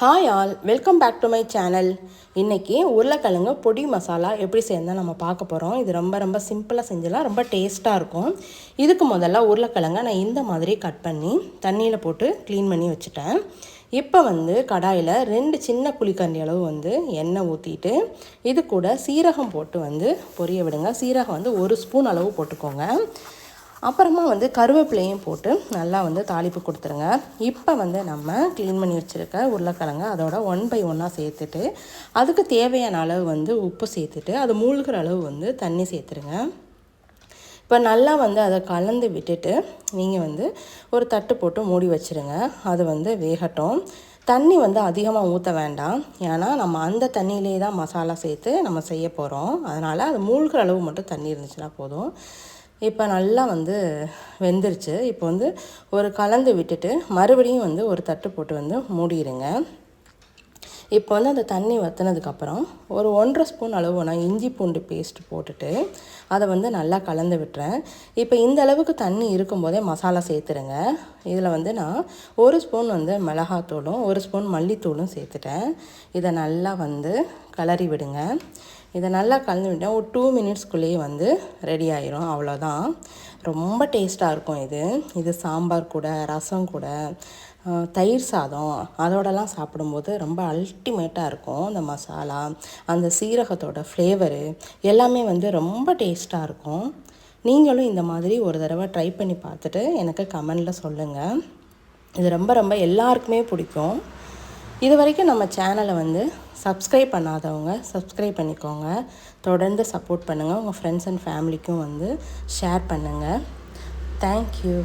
Hi all welcome back to my channel இன்றைக்கி உருளைக்கிழங்கு பொடி மசாலா எப்படி செய்யணும் நம்ம பார்க்க போகிறோம் இது ரொம்ப ரொம்ப சிம்பிளாக செஞ்சலாம் ரொம்ப டேஸ்ட்டாக இருக்கும். இதுக்கு முதல்ல உருளைக்கிழங்க நான் இந்த மாதிரி கட் பண்ணி தண்ணியில் போட்டு க்ளீன் பண்ணி வச்சுட்டேன். இப்போ வந்து கடாயில் ரெண்டு சின்ன குழிக்கண்டி அளவு வந்து எண்ணெய் ஊற்றிட்டு இது கூட சீரகம் போட்டு வந்து பொரிய விடுங்க. சீரகம் வந்து ஒரு ஸ்பூன் அளவு போட்டுக்கோங்க. அப்புறமா வந்து கருவேப்பிலையும் போட்டு நல்லா வந்து தாளிப்பு கொடுத்துருங்க. இப்போ வந்து நம்ம க்ளீன் பண்ணி வச்சுருக்க உருளைக்கிழங்கு அதோட ஒன் பை ஒன்னாக சேர்த்துட்டு அதுக்கு தேவையான அளவு வந்து உப்பு சேர்த்துட்டு அது மூழ்கிற அளவு வந்து தண்ணி சேர்த்துருங்க. இப்போ நல்லா வந்து அதை கலந்து விட்டுட்டு நீங்கள் வந்து ஒரு தட்டு போட்டு மூடி வச்சுருங்க. அது வந்து வேகட்டும். தண்ணி வந்து அதிகமாக ஊற்ற வேண்டாம். ஏன்னா நம்ம அந்த தண்ணியிலே தான் மசாலா சேர்த்து நம்ம செய்ய போகிறோம் அதனால் அது மூழ்கிற அளவு மட்டும் தண்ணி இருந்துச்சுன்னா போதும். இப்போ நல்லா வந்து வெந்துருச்சு. இப்போ வந்து ஒரு கலந்து விட்டுட்டு மறுபடியும் வந்து ஒரு தட்டு போட்டு வந்து மூடிடுங்க இப்போ வந்து அந்த தண்ணி வற்றினதுக்கப்புறம் ஒரு ஒன்றரை ஸ்பூன் அளவு நான் இஞ்சி பூண்டு பேஸ்ட் போட்டுட்டு அதை வந்து நல்லா கலந்து விட்டுறேன். இப்போ இந்த அளவுக்கு தண்ணி இருக்கும்போதே மசாலா சேர்த்துருங்க. இதில் வந்து நான் ஒரு ஸ்பூன் வந்து மிளகாத்தூளும் ஒரு ஸ்பூன் மல்லித்தூளும் சேர்த்துட்டேன். இதை நல்லா வந்து கலரி விடுங்க. இதை நல்லா கலந்து விட்டால் ஒரு டூ மினிட்ஸ்க்குள்ளேயே வந்து ரெடி ஆயிரும். அவ்வளோதான் ரொம்ப டேஸ்ட்டாக இருக்கும் இது. இது சாம்பார் கூட ரசம் கூட தயிர் சாதம் அதோடலாம் சாப்பிடும்போது ரொம்ப அல்டிமேட்டாக இருக்கும் அந்த மசாலா அந்த சீரகத்தோட ஃப்ளேவரு எல்லாமே வந்து ரொம்ப டேஸ்ட்டாக இருக்கும். நீங்களும் இந்த மாதிரி ஒரு தடவை ட்ரை பண்ணி பார்த்துட்டு எனக்கு கமெண்டில் சொல்லுங்கள் இது ரொம்ப ரொம்ப எல்லாருக்குமே பிடிக்கும். இது வரைக்கும் நம்ம சேனலை வந்து சப்ஸ்கிரைப் பண்ணாதவங்க சப்ஸ்கிரைப் பண்ணிக்கோங்க. தொடர்ந்து சப்போர்ட் பண்ணுங்கள் உங்கள் ஃப்ரெண்ட்ஸ் அண்ட் ஃபேமிலிக்கும் வந்து ஷேர் பண்ணுங்கள் தேங்க்யூ